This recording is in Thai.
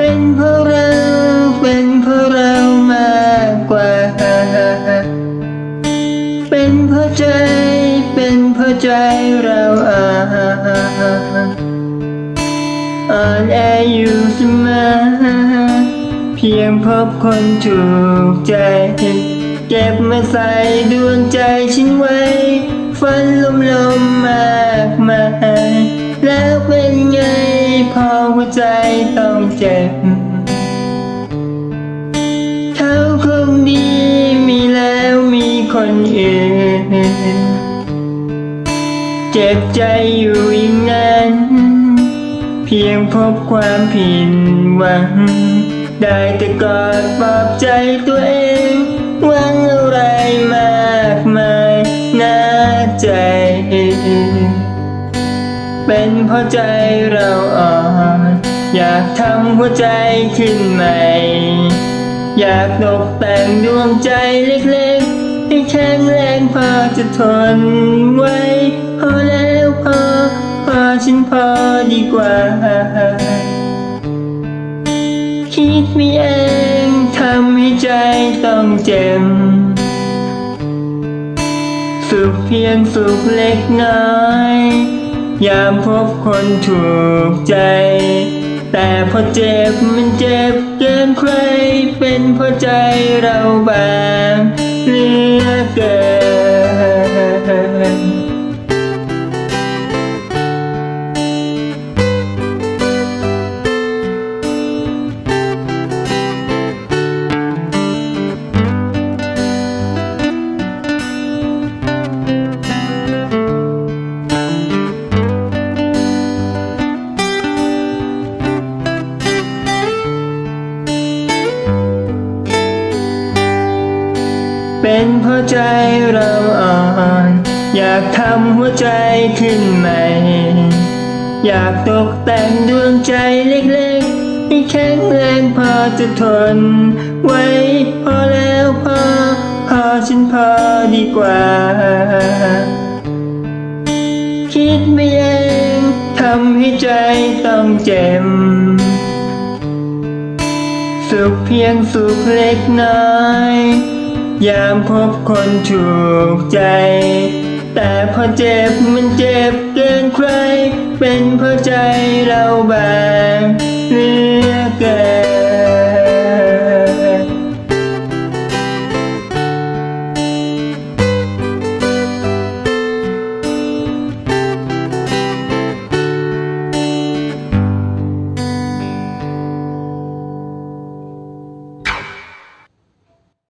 เป็นเพราะเรา เป็นเพราะเรามากกว่า เป็นเพราะใจ เป็นเพราะใจเราอ่าอนแออยู่เสมอเพียงพบคนถูกใจ เก็บมาใส่ดวงใจฉันไว้ หัวใจต้องเจ็บเขาคงดีมีแล้วมีคนอื่น เจ็บใจอยู่อีกนานเพียงพบความผิดหวัง ได้แต่กอดปลอบใจตัวเองหวังอะไรมา เป็นเพราะใจเราอ่อนอยากทำหัวใจขึ้นใหม่ อยากตกแต่งดวงใจเล็กๆ ให้แข็งแรงพอจะทนไว้ พอแล้วพอ พอฉันพอดีกว่า คิดไม่เองทำให้ใจต้องเจ็บสุขเพียงสุขเล็กน้อย ยามพบคนถูกใจ แต่พอเจ็บมันเจ็บเกินใคร เป็นเพราะใจเราบางเหลือเกิน เป็นเพราะใจเราอ่อน อยากทำหัวใจขึ้นใหม่ อยากตกแต่งดวงใจเล็กๆ ให้แข็งแรงพอจะทน ไว้พอแล้วพอ พอฉันพอดีกว่า คิดไม่เองทำให้ใจต้องเจ็บสุขเพียงสุขเล็กน้อย ยามพบคนถูกใจ แต่พอเจ็บมันเจ็บเกินใคร เป็นเพราะใจเราบา